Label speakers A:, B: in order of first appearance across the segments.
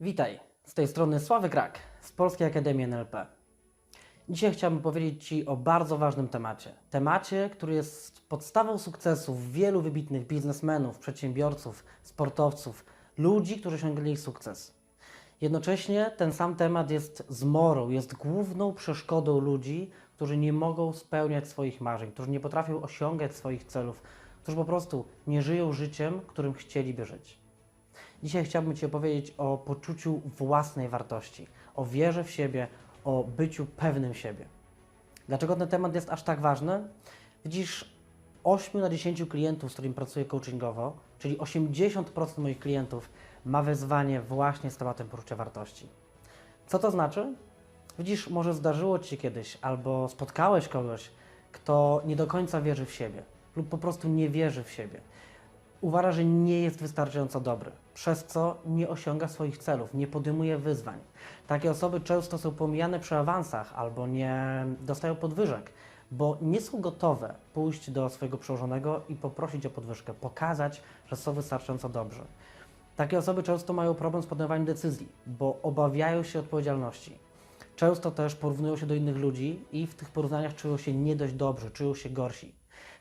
A: Witaj, z tej strony Sławek Rak z Polskiej Akademii NLP. Dzisiaj chciałbym powiedzieć Ci o bardzo ważnym temacie. Temacie, który jest podstawą sukcesu wielu wybitnych biznesmenów, przedsiębiorców, sportowców, ludzi, którzy osiągnęli sukces. Jednocześnie ten sam temat jest zmorą, jest główną przeszkodą ludzi, którzy nie mogą spełniać swoich marzeń, którzy nie potrafią osiągać swoich celów, którzy po prostu nie żyją życiem, którym chcieliby żyć. Dzisiaj chciałbym Ci opowiedzieć o poczuciu własnej wartości, o wierze w siebie, o byciu pewnym siebie. Dlaczego ten temat jest aż tak ważny? Widzisz, 8 na 10 klientów, z którymi pracuję coachingowo, czyli 80% moich klientów ma wyzwanie właśnie z tematem poczucia wartości. Co to znaczy? Widzisz, może zdarzyło Ci się kiedyś, albo spotkałeś kogoś, kto nie do końca wierzy w siebie, lub po prostu nie wierzy w siebie uważa, że nie jest wystarczająco dobry, przez co nie osiąga swoich celów, nie podejmuje wyzwań. Takie osoby często są pomijane przy awansach albo nie dostają podwyżek, bo nie są gotowe pójść do swojego przełożonego i poprosić o podwyżkę, pokazać, że są wystarczająco dobrzy. Takie osoby często mają problem z podejmowaniem decyzji, bo obawiają się odpowiedzialności. Często też porównują się do innych ludzi i w tych porównaniach czują się nie dość dobrzy, czują się gorsi.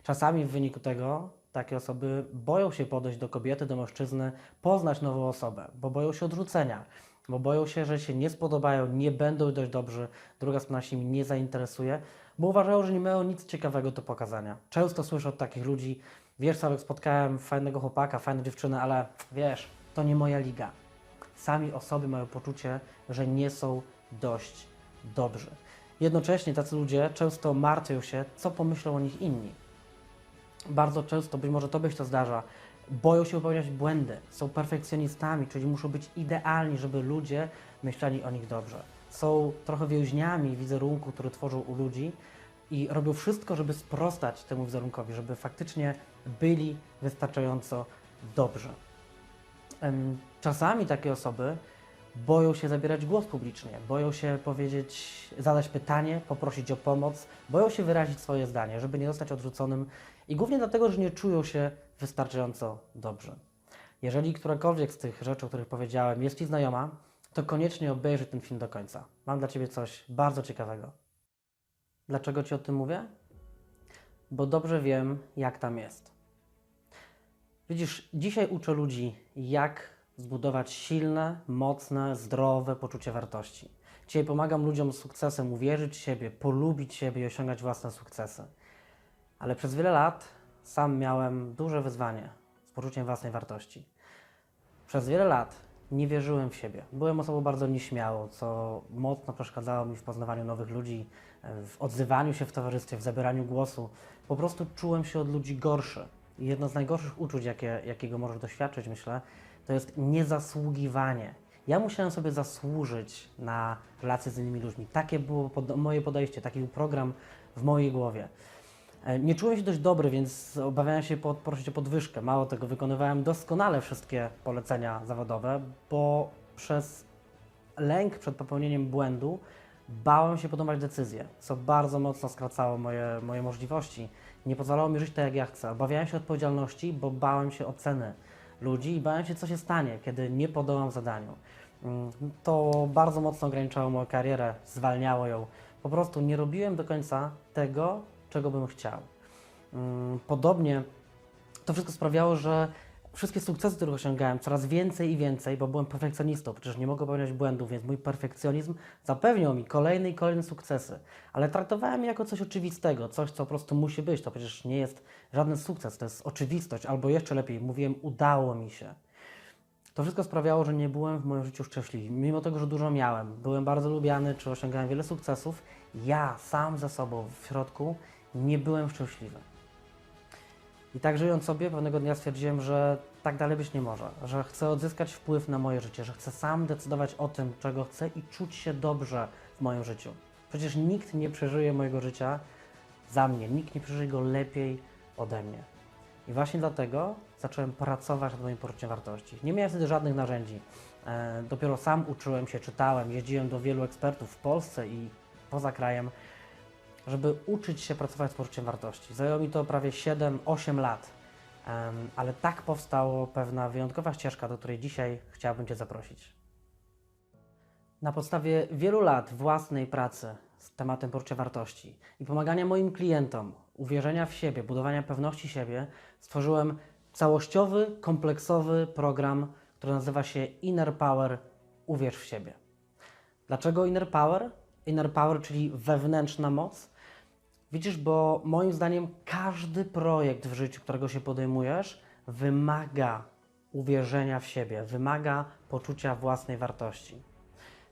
A: Czasami w wyniku tego takie osoby boją się podejść do kobiety, do mężczyzny, poznać nową osobę, bo boją się odrzucenia, bo boją się, że się nie spodobają, nie będą dość dobrzy, druga strona się nimi nie zainteresuje, bo uważają, że nie mają nic ciekawego do pokazania. Często słyszę od takich ludzi, wiesz Sławek, spotkałem fajnego chłopaka, fajną dziewczynę, ale wiesz, to nie moja liga. Sami osoby mają poczucie, że nie są dość dobrzy. Jednocześnie tacy ludzie często martwią się, co pomyślą o nich inni bardzo często, być może Tobie się to zdarza, boją się popełniać błędy, są perfekcjonistami, czyli muszą być idealni, żeby ludzie myśleli o nich dobrze. Są trochę więźniami wizerunku, który tworzą u ludzi i robią wszystko, żeby sprostać temu wizerunkowi, żeby faktycznie byli wystarczająco dobrzy. Czasami takie osoby boją się zabierać głos publicznie, boją się powiedzieć, zadać pytanie, poprosić o pomoc, boją się wyrazić swoje zdanie, żeby nie zostać odrzuconym i głównie dlatego, że nie czują się wystarczająco dobrze. Jeżeli którakolwiek z tych rzeczy, o których powiedziałem, jest Ci znajoma, to koniecznie obejrzyj ten film do końca. Mam dla Ciebie coś bardzo ciekawego. Dlaczego Ci o tym mówię? Bo dobrze wiem, jak tam jest. Widzisz, dzisiaj uczę ludzi, jak zbudować silne, mocne, zdrowe poczucie wartości. Dzisiaj pomagam ludziom z sukcesem uwierzyć w siebie, polubić siebie i osiągać własne sukcesy. Ale przez wiele lat sam miałem duże wyzwanie z poczuciem własnej wartości. Przez wiele lat nie wierzyłem w siebie. Byłem osobą bardzo nieśmiałą, co mocno przeszkadzało mi w poznawaniu nowych ludzi, w odzywaniu się w towarzystwie, w zabieraniu głosu. Po prostu czułem się od ludzi gorszy. I jedno z najgorszych uczuć, jakie, jakiego możesz doświadczyć, myślę, to jest niezasługiwanie. Ja musiałem sobie zasłużyć na relacje z innymi ludźmi. Takie było pod, moje podejście, taki był program w mojej głowie. E, Nie czułem się dość dobry, więc obawiałem się pod- prosić o podwyżkę. Mało tego, wykonywałem doskonale wszystkie polecenia zawodowe, bo przez lęk przed popełnieniem błędu bałem się podejmować decyzje, co bardzo mocno skracało moje, moje możliwości. Nie pozwalało mi żyć tak, jak ja chcę. Obawiałem się odpowiedzialności, bo bałem się oceny ludzi i bałem się, co się stanie, kiedy nie podołam zadaniu. Mm, To bardzo mocno ograniczało moją karierę, zwalniało ją. Po prostu nie robiłem do końca tego, czego bym chciał. Mm, Podobnie to wszystko sprawiało, że wszystkie sukcesy, które osiągałem, coraz więcej i więcej, bo byłem perfekcjonistą, przecież nie mogę popełniać błędów, więc mój perfekcjonizm zapewniał mi kolejne i kolejne sukcesy. Ale traktowałem je jako coś oczywistego, coś, co po prostu musi być. To przecież nie jest żaden sukces, to jest oczywistość, albo jeszcze lepiej, mówiłem, udało mi się. To wszystko sprawiało, że nie byłem w moim życiu szczęśliwy. Mimo tego, że dużo miałem, byłem bardzo lubiany, czy osiągałem wiele sukcesów, ja sam ze sobą w środku nie byłem szczęśliwy. I tak żyjąc sobie, pewnego dnia stwierdziłem, że tak dalej być nie może, że chcę odzyskać wpływ na moje życie, że chcę sam decydować o tym, czego chcę i czuć się dobrze w moim życiu. Przecież nikt nie przeżyje mojego życia za mnie, nikt nie przeżyje go lepiej ode mnie. I właśnie dlatego zacząłem pracować nad moim poczuciem wartości. Nie miałem wtedy żadnych narzędzi. E, dopiero sam uczyłem się, czytałem, jeździłem do wielu ekspertów w Polsce i poza krajem, żeby uczyć się pracować z poczuciem wartości. Zajęło mi to prawie 7-8 lat, Em, ale tak powstała pewna wyjątkowa ścieżka, do której dzisiaj chciałbym Cię zaprosić. Na podstawie wielu lat własnej pracy z tematem poczucia wartości i pomagania moim klientom, uwierzenia w siebie, budowania pewności siebie, stworzyłem całościowy, kompleksowy program, który nazywa się Inner Power Uwierz w siebie. Dlaczego Inner Power? Inner Power, czyli wewnętrzna moc. Widzisz, bo moim zdaniem każdy projekt w życiu, którego się podejmujesz, wymaga uwierzenia w siebie, wymaga poczucia własnej wartości.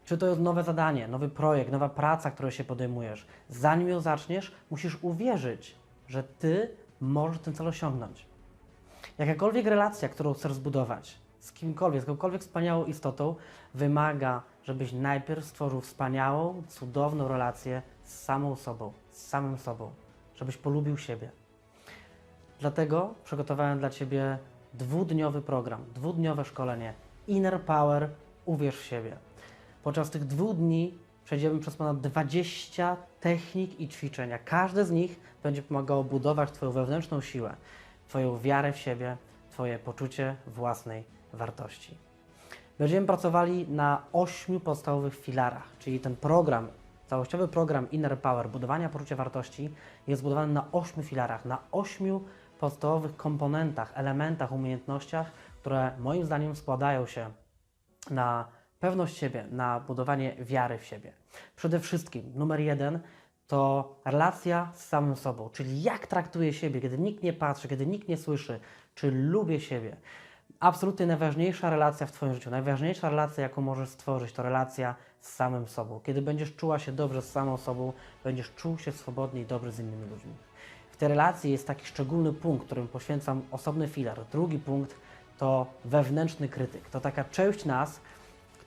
A: Czy to jest nowe zadanie, nowy projekt, nowa praca, którą się podejmujesz? Zanim ją zaczniesz, musisz uwierzyć, że ty możesz ten cel osiągnąć. Jakakolwiek relacja, którą chcesz zbudować z kimkolwiek, z jakąkolwiek wspaniałą istotą, wymaga, żebyś najpierw stworzył wspaniałą, cudowną relację z samą sobą, z samym sobą, żebyś polubił siebie. Dlatego przygotowałem dla Ciebie dwudniowy program, dwudniowe szkolenie Inner Power Uwierz w siebie. Podczas tych dwóch dni przejdziemy przez ponad 20 technik i ćwiczenia. Każde z nich będzie pomagało budować Twoją wewnętrzną siłę, Twoją wiarę w siebie, Twoje poczucie własnej wartości. Będziemy pracowali na ośmiu podstawowych filarach, czyli ten program, całościowy program Inner Power, budowania poczucia wartości jest zbudowany na ośmiu filarach, na ośmiu podstawowych komponentach, elementach, umiejętnościach, które moim zdaniem składają się na pewność siebie, na budowanie wiary w siebie. Przede wszystkim numer jeden to relacja z samym sobą, czyli jak traktuję siebie, kiedy nikt nie patrzy, kiedy nikt nie słyszy, czy lubię siebie. Absolutnie najważniejsza relacja w Twoim życiu, najważniejsza relacja, jaką możesz stworzyć, to relacja z samym sobą. Kiedy będziesz czuła się dobrze z samą sobą, będziesz czuł się swobodnie i dobrze z innymi ludźmi. W tej relacji jest taki szczególny punkt, którym poświęcam osobny filar. Drugi punkt to wewnętrzny krytyk. To taka część nas,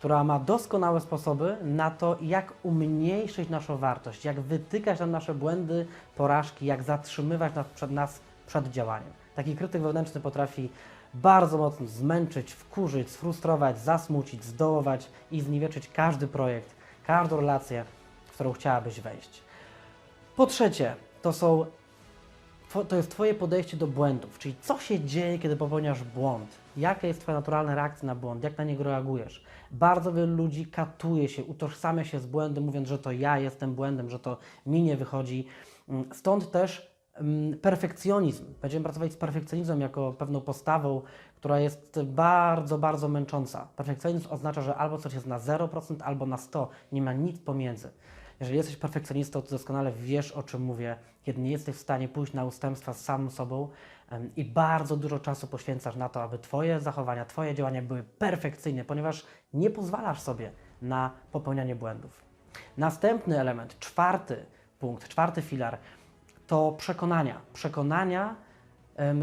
A: która ma doskonałe sposoby na to, jak umniejszyć naszą wartość, jak wytykać nam nasze błędy, porażki, jak zatrzymywać nas przed, nas przed działaniem. Taki krytyk wewnętrzny potrafi bardzo mocno zmęczyć, wkurzyć, sfrustrować, zasmucić, zdołować i zniweczyć każdy projekt, każdą relację, w którą chciałabyś wejść. Po trzecie, to są to jest Twoje podejście do błędów, czyli co się dzieje, kiedy popełniasz błąd, jaka jest Twoja naturalna reakcja na błąd, jak na niego reagujesz. Bardzo wielu ludzi katuje się, utożsamia się z błędem, mówiąc, że to ja jestem błędem, że to mi nie wychodzi. Mm, Stąd też mm, perfekcjonizm. Będziemy pracować z perfekcjonizmem jako pewną postawą, która jest bardzo, bardzo męcząca. Perfekcjonizm oznacza, że albo coś jest na 0%, albo na 100%, nie ma nic pomiędzy. Jeżeli jesteś perfekcjonistą, to doskonale wiesz, o czym mówię, kiedy nie jesteś w stanie pójść na ustępstwa z samym sobą i bardzo dużo czasu poświęcasz na to, aby Twoje zachowania, Twoje działania były perfekcyjne, ponieważ nie pozwalasz sobie na popełnianie błędów. Następny element, czwarty punkt, czwarty filar, to przekonania. Przekonania,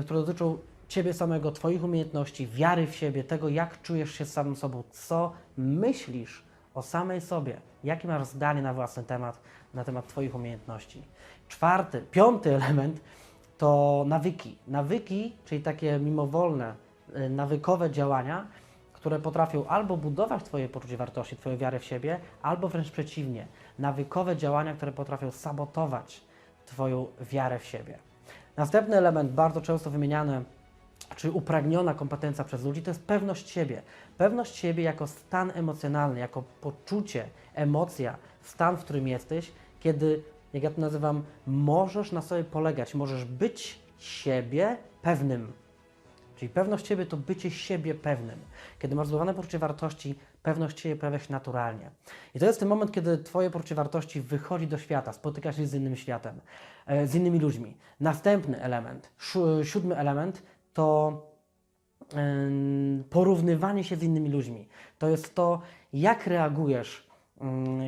A: które dotyczą Ciebie samego, Twoich umiejętności, wiary w siebie, tego, jak czujesz się z samym sobą, co myślisz o samej sobie, jakie masz zdanie na własny temat, na temat Twoich umiejętności. Czwarty, piąty element to nawyki. Nawyki, czyli takie mimowolne, y, nawykowe działania, które potrafią albo budować Twoje poczucie wartości, Twoją wiarę w siebie, albo wręcz przeciwnie, nawykowe działania, które potrafią sabotować Twoją wiarę w siebie. Następny element, bardzo często wymieniany czy upragniona kompetencja przez ludzi, to jest pewność siebie. Pewność siebie jako stan emocjonalny, jako poczucie, emocja, stan, w którym jesteś, kiedy, jak ja to nazywam, możesz na sobie polegać, możesz być siebie pewnym. Czyli pewność siebie to bycie siebie pewnym. Kiedy masz zbudowane poczucie wartości, pewność siebie pojawia się naturalnie. I to jest ten moment, kiedy Twoje poczucie wartości wychodzi do świata, spotyka się z innym światem, e, z innymi ludźmi. Następny element, siódmy element, to porównywanie się z innymi ludźmi. To jest to, jak reagujesz,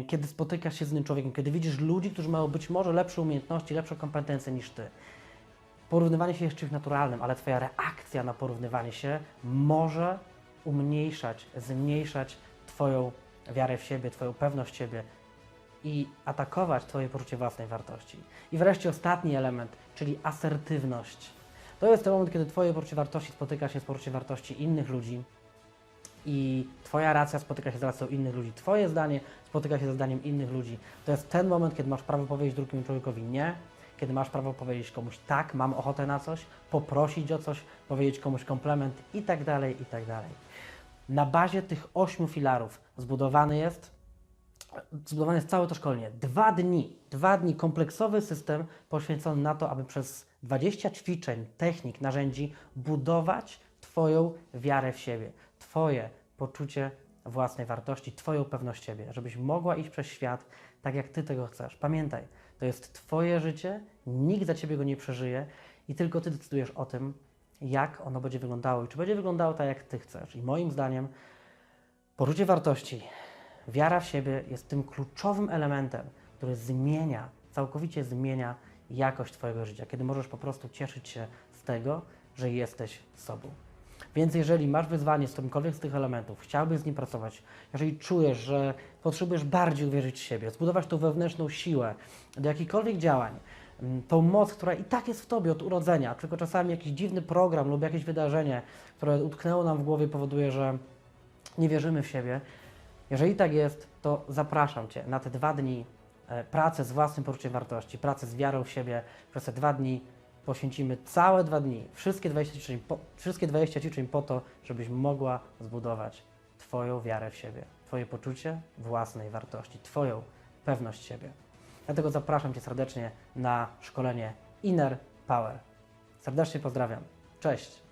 A: kiedy spotykasz się z innym człowiekiem, kiedy widzisz ludzi, którzy mają być może lepsze umiejętności, lepsze kompetencje niż ty. Porównywanie się jest czymś naturalnym, ale Twoja reakcja na porównywanie się może umniejszać, zmniejszać Twoją wiarę w siebie, Twoją pewność siebie i atakować Twoje poczucie własnej wartości. I wreszcie ostatni element, czyli asertywność. To jest ten moment, kiedy Twoje poczucie wartości spotyka się z poczuciem wartości innych ludzi i Twoja racja spotyka się z racją innych ludzi, Twoje zdanie spotyka się ze zdaniem innych ludzi. To jest ten moment, kiedy masz prawo powiedzieć drugiemu człowiekowi nie, kiedy masz prawo powiedzieć komuś tak, mam ochotę na coś, poprosić o coś, powiedzieć komuś komplement i tak dalej, i tak dalej. Na bazie tych ośmiu filarów zbudowany jest zbudowane jest całe to szkolenie. Dwa dni, dwa dni kompleksowy system poświęcony na to, aby przez 20 ćwiczeń, technik, narzędzi budować Twoją wiarę w siebie, Twoje poczucie własnej wartości, Twoją pewność siebie, żebyś mogła iść przez świat tak, jak Ty tego chcesz. Pamiętaj, to jest Twoje życie, nikt za Ciebie go nie przeżyje i tylko Ty decydujesz o tym, jak ono będzie wyglądało i czy będzie wyglądało tak, jak Ty chcesz. I moim zdaniem poczucie wartości, wiara w siebie jest tym kluczowym elementem, który zmienia, całkowicie zmienia jakość Twojego życia, kiedy możesz po prostu cieszyć się z tego, że jesteś sobą. Więc jeżeli masz wyzwanie z którymkolwiek z tych elementów, chciałbyś z nim pracować, jeżeli czujesz, że potrzebujesz bardziej uwierzyć w siebie, zbudować tą wewnętrzną siłę do jakichkolwiek działań, mm, tą moc, która i tak jest w Tobie od urodzenia, tylko czasami jakiś dziwny program lub jakieś wydarzenie, które utknęło nam w głowie, powoduje, że nie wierzymy w siebie. Jeżeli tak jest, to zapraszam Cię na te dwa dni e, pracy z własnym poczuciem wartości, pracy z wiarą w siebie. Przez te dwa dni poświęcimy całe dwa dni, wszystkie 20 ćwiczeń, po, wszystkie 20 ćwiczeń po to, żebyś mogła zbudować Twoją wiarę w siebie, Twoje poczucie własnej wartości, Twoją pewność siebie. Dlatego zapraszam Cię serdecznie na szkolenie Inner Power. Serdecznie pozdrawiam. Cześć!